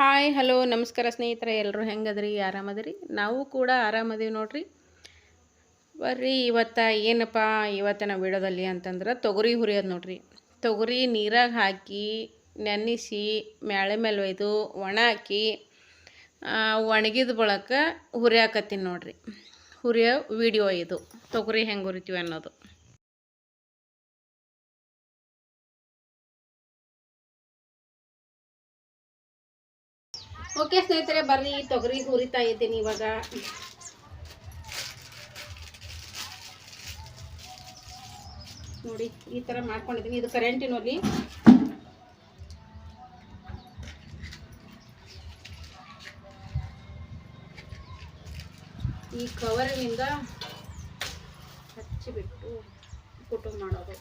Hi, hello, ನಮಸ್ಕಾರ ಸ್ನೇಹಿತರೆ ಎಲ್ಲರೂ ಹೆಂಗದ್ರಿ? ಆರಾಮದ್ರಿ? ನಾವು ಕೂಡ ಆರಾಮದೀವಿ ನೋಡ್ರಿ. ಬರ್ರಿ, ಇವತ್ತು ಏನಪ್ಪ ನಾವು ವಿಡಿಯೋದಲ್ಲಿ ಅಂತಂದ್ರೆ ತೊಗರಿ ಹುರಿಯೋದು ನೋಡ್ರಿ. ತೊಗರಿ ನೀರಾಗ ಹಾಕಿ ನೆನೆಸಿ ಮ್ಯಾಳೆ ಮೇಲೆ ಒಯ್ದು, ಒಣ ಹಾಕಿ ಒಣಗಿದ ಬಳಕ ಹುರಿಯಾಕತ್ತೀನಿ ನೋಡ್ರಿ. ಹುರಿಯೋ ವಿಡಿಯೋ ಇದು. ತೊಗರಿ ಹೆಂಗೆ ಹುರಿತೀವಿ ಅನ್ನೋದು. ಓಕೆ ಸ್ನೇಹಿತರೆ, ಬರ್ರಿ, ತೊಗರಿ, ಹುರಿತಾ ಇದ್ದೀನಿ ಇವಾಗ. ನೋಡಿ, ಈ ಥರ ಮಾಡ್ಕೊಂಡಿದ್ದೀನಿ ಇದು ಕರೆಂಟಿನಲ್ಲಿ ಈ ಕವರಿನಿಂದ ಹಚ್ಚಿಬಿಟ್ಟು ಕುಟುಂಬ ಮಾಡೋದು.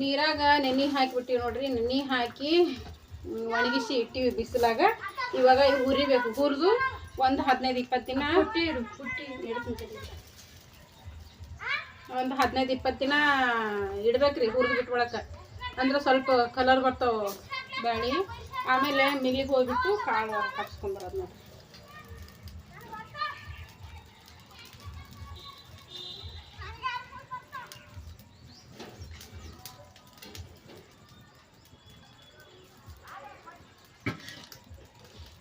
ನೀರಾಗ ನೆನೆ ಹಾಕಿಬಿಟ್ಟಿವಿ ನೋಡ್ರಿ ನೆನೆ ಹಾಕಿ ಒಣಗಿಸಿ ಇಟ್ಟಿವಿ ಬಿಸಿಲಾಗ. ಇವಾಗ ಇವ್ ಹುರಿಬೇಕು. ಹುರಿದು ಒಂದು ಹದಿನೈದು ಇಪ್ಪತ್ತು ದಿನ ಹುಟ್ಟಿ ಹುಟ್ಟಿ ಪುಟ್ಟಿ ಒಂದು ಹದಿನೈದು ಇಪ್ಪತ್ತು ದಿನ ಇಡ್ಬೇಕ್ರಿ ಹುರಿದು ಬಿಟ್ಕೊಳಕ್ಕೆ ಅಂದ್ರೆ ಸ್ವಲ್ಪ ಕಲರ್ ಬರ್ತಾವೆ ಬ್ಯಾಳಿ. ಆಮೇಲೆ ಮಿಲಿಗೆ ಹೋಗ್ಬಿಟ್ಟು ಕಾಳು ಹಾಕ್ಸ್ಕೊಂಬರೋದು ನೋಡ್ರಿ.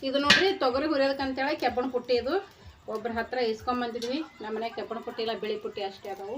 ಇದು ನೋಡ್ರಿ ತೊಗರಿ ಹುರಿಯೋದಕ್ಕಂತೇಳಿ ಕೆಬ್ಬಣ ಪುಟ್ಟಿ ಇದು. ಒಬ್ಬರ ಹತ್ರ ಇಸ್ಕೊಂಬಂದಿದ್ವಿ ನಮ್ಮ ಮನೆ ಕೆಬ್ಬಣ್ಣ ಪುಟ್ಟಿ ಇಲ್ಲ, ಬಿಳಿ ಪುಟ್ಟಿ ಅಷ್ಟೇ ಅದಾವು.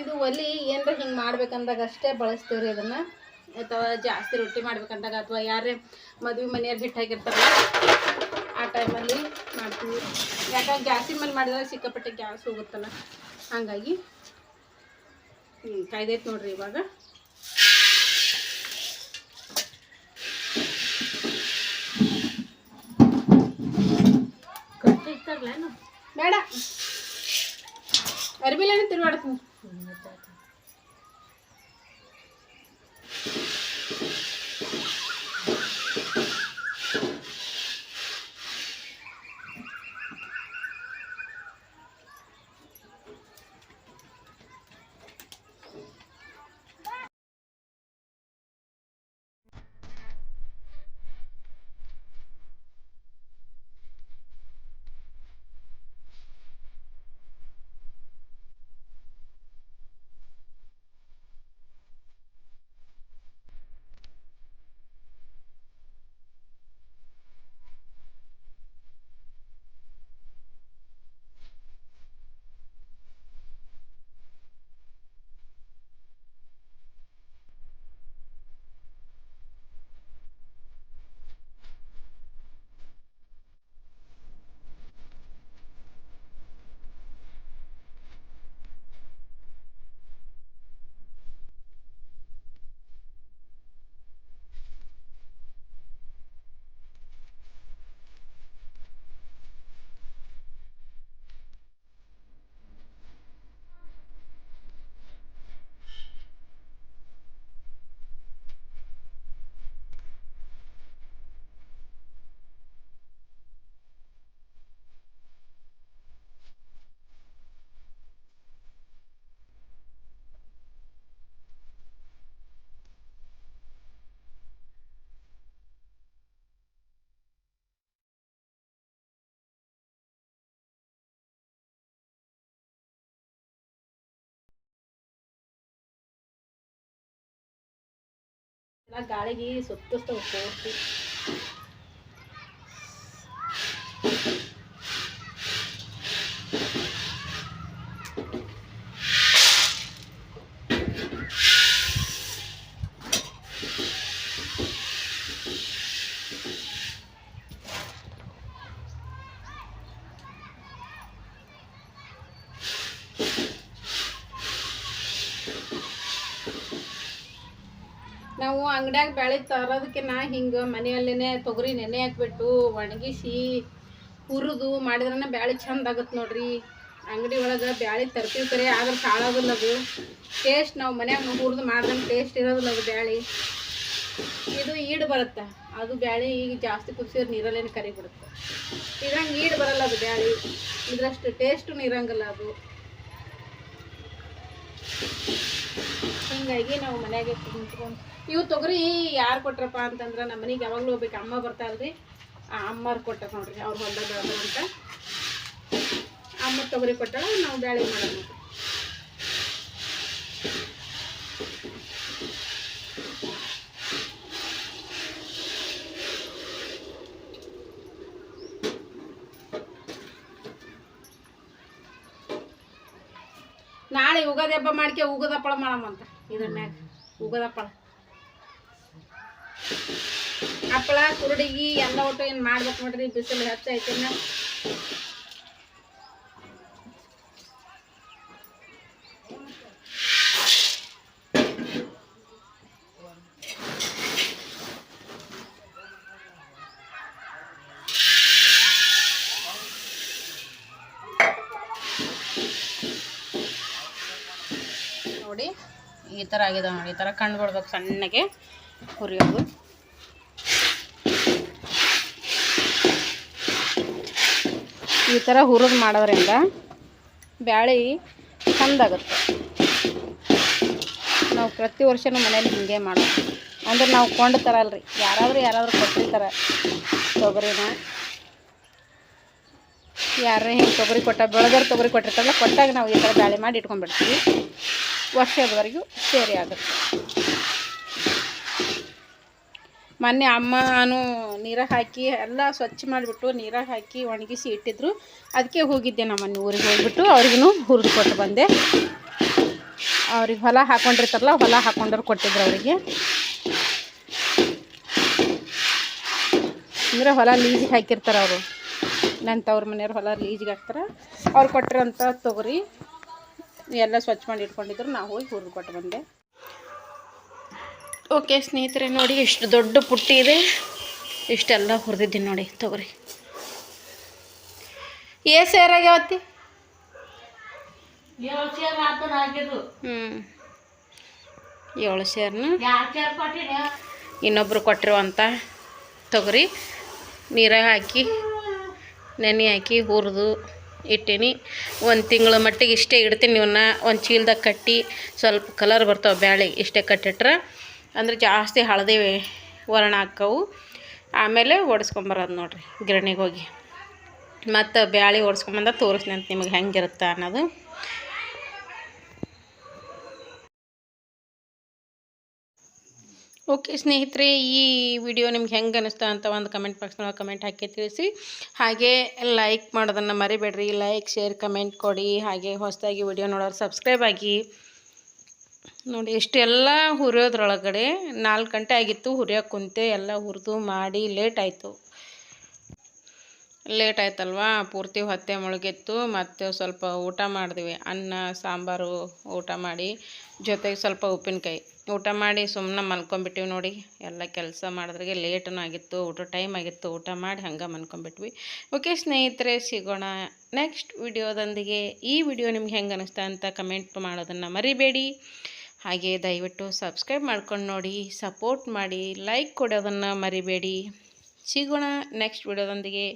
ಇದು ಒಲಿ ಏನರ ಹಿಂಗೆ ಮಾಡ್ಬೇಕಂದಾಗ ಅಷ್ಟೇ ಬಳಸ್ತೀವಿ ರೀ ಅದನ್ನು ಅಥವಾ ಜಾಸ್ತಿ ರೊಟ್ಟಿ ಮಾಡ್ಬೇಕಂದಾಗ ಅಥವಾ ಯಾರೇ ಮದುವೆ ಮನೆಯವ್ರು ಹಿಟ್ಟಾಗಿರ್ತಾರಲ್ಲ ಆ ಟೈಮಲ್ಲಿ ಮಾಡ್ತೀವಿ. ಯಾಕಂದ್ರೆ ಗ್ಯಾಸಿನ ಮೇಲೆ ಮಾಡಿದಾಗ ಸಿಕ್ಕಾಪಟ್ಟೆ ಗ್ಯಾಸ್ ಹೋಗುತ್ತಲ್ಲ ಹಾಗಾಗಿ ಹ್ಞೂ ಕಾಯ್ದೈತೆ ನೋಡ್ರಿ ಇವಾಗ. ಬೇಡ. ಅರ್ಬಿಲೇನೆ ತಿರುಗಾಡ್ತೀನಿ? ಎಲ್ಲ ಗಾಳಿಗೆ ಸುತ್ತಿಸ್ತವೆ ಪೂರ್ತಿ ನಾವು ಅಂಗಡ್ಯಾಗ ತರೋದಕ್ಕೆ ತರೋದಕ್ಕಿನ್ನ ಹಿಂಗೆ ಮನೆಯಲ್ಲೇ ತೊಗರಿ ನೆನೆ ಹಾಕ್ಬಿಟ್ಟು ಒಣಗಿಸಿ ಹುರಿದು ಮಾಡಿದ್ರೆ ಬ್ಯಾಳೆ ಚಂದ ಆಗುತ್ತೆ ನೋಡ್ರಿ. ಅಂಗಡಿ ಒಳಗೆ ಬ್ಯಾಳೆ ತರ್ತೀವಿ ಕರೆ, ಆದ್ರೆ ಸಾಳೋದಿಲ್ಲ ಅದು. ಟೇಸ್ಟ್ ನಾವು ಮನ್ಯಾಗ ಹುರಿದು ಮಾಡ್ದಂಗೆ ಟೇಸ್ಟ್ ಇರೋದಿಲ್ಲ ಅದು ಬ್ಯಾಳಿ. ಇದು ಈಡು ಬರುತ್ತೆ. ಅದು ಬ್ಯಾಳೆ ಈಗ ಜಾಸ್ತಿ ಕುದಿಸಿದ್ರೆ ನೀರಲ್ಲೇನು ಕರಿ ಬಿಡುತ್ತೆ. ಇದ್ರಂಗೆ ಈಡು ಬರಲ್ಲ ಅದು ಬ್ಯಾಳಿ. ಇದ್ರಷ್ಟು ಟೇಸ್ಟು ನೀರಂಗಲ್ಲ ಅದು. ಹಿಂಗಾಗಿ ನಾವು ಮನೆಯಾಗೆ ಕುಂತ್ಕೊಂಡು ಇವು ತೊಗರಿ ಯಾರು ಕೊಟ್ರಪ್ಪ ಅಂತಂದ್ರೆ ನಮ್ಮ ಮನೆಗೆ ಯಾವಾಗಲೂ ಹೋಗ್ಬೇಕು ಅಮ್ಮ ಬರ್ತಾರಲ್ರಿ ಆ ಅಮ್ಮರು ಕೊಟ್ಟ ನೋಡ್ರಿ, ಅವ್ರು ಹೊಲ್ದಾಗ ಅಂತ. ಅಮ್ಮ ತೊಗರಿ ಕೊಟ್ಟಳ, ನಾವು ಬ್ಯಾಳಿ ಮಾಡೋದು ನಾಳೆ ಉಗಾದಿ ಹಬ್ಬ ಮಾಡ್ಕೆ ಉಗದ ಹಪ್ಪಳ ಮಾಡಮ್ಮಂತ ಇದ್ರ ಮ್ಯಾಗ ಉಗದ ಹಪ್ಪಳ ಹಪ್ಪಳ ಕುರುಡಿಗಿ ಎಲ್ಲ ಒಟ್ಟು ಏನು ಮಾಡ್ಬೇಕು ನೋಡ್ರಿ ಬಿಸಿಲು ಹೆಚ್ಚೈತಿ ಈ ಥರ ಆಗಿದೆ ನೋಡಿ, ಈ ಥರ ಕಂಡು ಬಿಡ್ಬೇಕು ಸಣ್ಣಗೆ ಹುರಿಯೋದು ಈ ಥರ ಹುರಿದು ಮಾಡೋದ್ರಿಂದ ಬ್ಯಾಳಿ ಚಂದಾಗುತ್ತೆ. ನಾವು ಪ್ರತಿ ವರ್ಷನೂ ಮನೇಲಿ ಹಿಂಗೆ ಮಾಡೋದು. ಅಂದ್ರೆ ನಾವು ಕೊಂಡು ತರಲ್ರಿ ಯಾರಾದರೂ ಯಾರಾದರೂ ಕೊಟ್ಟಿರ್ತಾರೆ ತೊಗರಿನ. ಯಾರೇ ಹಿಂಗೆ ತೊಗರಿ ಕೊಟ್ಟ, ಬೆಳೆದವ್ರು ತೊಗರಿ ಕೊಟ್ಟಿರ್ತಾರಲ್ಲ, ಕೊಟ್ಟಾಗ ನಾವು ಈ ಥರ ಬ್ಯಾಳಿ ಮಾಡಿ ಇಟ್ಕೊಂಡ್ಬಿಡ್ತೀವಿ. ವರ್ಷದವರೆಗೂ ಸೇರಿ ಆಗುತ್ತೆ. ಮೊನ್ನೆ ಅಮ್ಮನೂ ನೀರ ಹಾಕಿ ಎಲ್ಲ ಸ್ವಚ್ಛ ಮಾಡಿಬಿಟ್ಟು ನೀರ ಹಾಕಿ ಒಣಗಿಸಿ ಇಟ್ಟಿದ್ರು. ಅದಕ್ಕೆ ಹೋಗಿದ್ದೆ ನಮ್ಮ ಮೊನ್ನೆ ಊರಿಗೆ ಹೋಗ್ಬಿಟ್ಟು ಅವ್ರಿಗೂ ಹುರಿದು ಕೊಟ್ಟು ಬಂದೆ. ಅವ್ರಿಗೆ ಹೊಲ ಹಾಕೊಂಡಿರ್ತಾರಲ್ಲ, ಹೊಲ ಹಾಕೊಂಡವ್ರು ಕೊಟ್ಟಿದ್ರು ಅವರಿಗೆ. ಅಂದರೆ ಹೊಲ ಲೀಜಿಗೆ ಹಾಕಿರ್ತಾರೆ ಅವರು. ನನ್ನ ತವ್ರ ಮನೆಯವ್ರು ಹೊಲ ಲೀಜಿಗೆ ಹಾಕ್ತಾರೆ. ಅವ್ರು ಕೊಟ್ಟಿರೋಂಥ ತೊಗರಿ ಎಲ್ಲ ಸ್ವಚ್ಛ ಮಾಡಿ ಇಟ್ಕೊಂಡಿದ್ರು. ನಾವು ಹೋಗಿ ಹುರಿದು ಕೊಟ್ಟು ಬಂದೆ. ಓಕೆ ಸ್ನೇಹಿತರೆ ನೋಡಿ ಎಷ್ಟು ದೊಡ್ಡ ಪುಟ್ಟಿ ಇದೆ. ಇಷ್ಟೆಲ್ಲ ಹುರಿದಿದ್ದೀನಿ ನೋಡಿ ತೊಗರಿ. ಏ ಸೇರಾಗ್ಯಾವತ್ತಿ ಹ್ಞೂ ಏಳು ಸೇರ್ನ? ಇನ್ನೊಬ್ರು ಕೊಟ್ಟಿರುವಂಥ ತೊಗರಿ. ನೀರಾಗ ಹಾಕಿ ನೆನೆ ಹಾಕಿ ಹುರಿದು. ಇಟ್ಟೀನಿ. ಒಂದು ತಿಂಗಳ ಮಟ್ಟಿಗೆ ಇಷ್ಟೇ ಇಡ್ತೀನಿ ಇವನ್ನ ಒಂದು ಚೀಲ್ದಾಗ ಕಟ್ಟಿ ಸ್ವಲ್ಪ ಕಲರ್ ಬರ್ತಾವೆ ಬ್ಯಾಳೆ ಇಷ್ಟೇ ಕಟ್ಟಿಟ್ರೆ. ಅಂದ್ರೆ ಜಾಸ್ತಿ ಹಳದಿ ವರ್ಣ ಹಾಕ್ಕವು ಆಮೇಲೆ ಓಡಿಸ್ಕೊಂಬರೋದು ನೋಡಿರಿ ಗಿರಣಿಗೆ ಹೋಗಿ. ಮತ್ತು ಬ್ಯಾಳೆ ಓಡಿಸ್ಕೊಂಬಂದ ತೋರಿಸ್ತೀನಿ ಅಂತ ನಿಮಗೆ ಹೆಂಗಿರುತ್ತೆ ಅನ್ನೋದು. ಓಕೆ ಸ್ನೇಹಿತರೆ, ಈ ವಿಡಿಯೋ ನಿಮ್ಗೆ ಹೆಂಗೆ ಅನಿಸ್ತಾ ಅಂತ ಒಂದು ಕಮೆಂಟ್ ಬಾಕ್ಸ್ನೊಳಗೆ ಕಮೆಂಟ್ ಹಾಕಿ ತಿಳಿಸಿ. ಹಾಗೆ ಲೈಕ್ ಮಾಡೋದನ್ನು ಮರಿಬೇಡ್ರಿ. ಲೈಕ್ ಶೇರ್ ಕಮೆಂಟ್ ಕೊಡಿ. ಹಾಗೆ ಹೊಸದಾಗಿ ವಿಡಿಯೋ ನೋಡೋರು ಸಬ್ಸ್ಕ್ರೈಬ್ ಆಗಿ. ನೋಡಿ, ಇಷ್ಟೆಲ್ಲ ಹುರಿಯೋದ್ರೊಳಗಡೆ ನಾಲ್ಕು ಗಂಟೆ ಆಗಿತ್ತು. ಹುರಿಯೋಕೆ ಕುಂತೆ ಎಲ್ಲ ಹುರಿದು ಮಾಡಿ ಲೇಟ್ ಆಯಿತು. ಲೇಟ್ ಆಯ್ತಲ್ವಾ? ಪೂರ್ತಿ ಹೊತ್ತೆ ಮುಳುಗಿತ್ತು. ಮತ್ತು ಸ್ವಲ್ಪ ಊಟ ಮಾಡಿದ್ವಿ. ಅನ್ನ, ಸಾಂಬಾರು ಊಟ ಮಾಡಿ. ಜೊತೆಗೆ ಸ್ವಲ್ಪ ಉಪ್ಪಿನಕಾಯಿ. ಊಟ ಮಾಡಿ ಸುಮ್ಮನೆ ಮಲ್ಕೊಂಬಿಟ್ಟಿವಿ ನೋಡಿ. ಎಲ್ಲ ಕೆಲಸ ಮಾಡಿದ್ರಿಗೆ ಲೇಟೂ ಆಗಿತ್ತು, ಊಟ ಟೈಮ್ ಆಗಿತ್ತು. ಊಟ ಮಾಡಿ ಹಂಗೆ ಮಲ್ಕೊಂಬಿಟ್ವಿ ಓಕೆ ಸ್ನೇಹಿತರೆ, ಸಿಗೋಣ ನೆಕ್ಸ್ಟ್ ವಿಡಿಯೋದೊಂದಿಗೆ. ಈ ವಿಡಿಯೋ ನಿಮ್ಗೆ ಹೆಂಗೆ ಅನಿಸ್ತಾ ಅಂತ ಕಮೆಂಟ್ ಮಾಡೋದನ್ನು ಮರಿಬೇಡಿ. ಹಾಗೆ ದಯವಿಟ್ಟು ಸಬ್ಸ್ಕ್ರೈಬ್ ಮಾಡ್ಕೊಂಡು ನೋಡಿ. ಸಪೋರ್ಟ್ ಮಾಡಿ ಲೈಕ್ ಕೊಡೋದನ್ನು ಮರಿಬೇಡಿ. ಸಿಗೋಣ ನೆಕ್ಸ್ಟ್ ವಿಡಿಯೋದೊಂದಿಗೆ.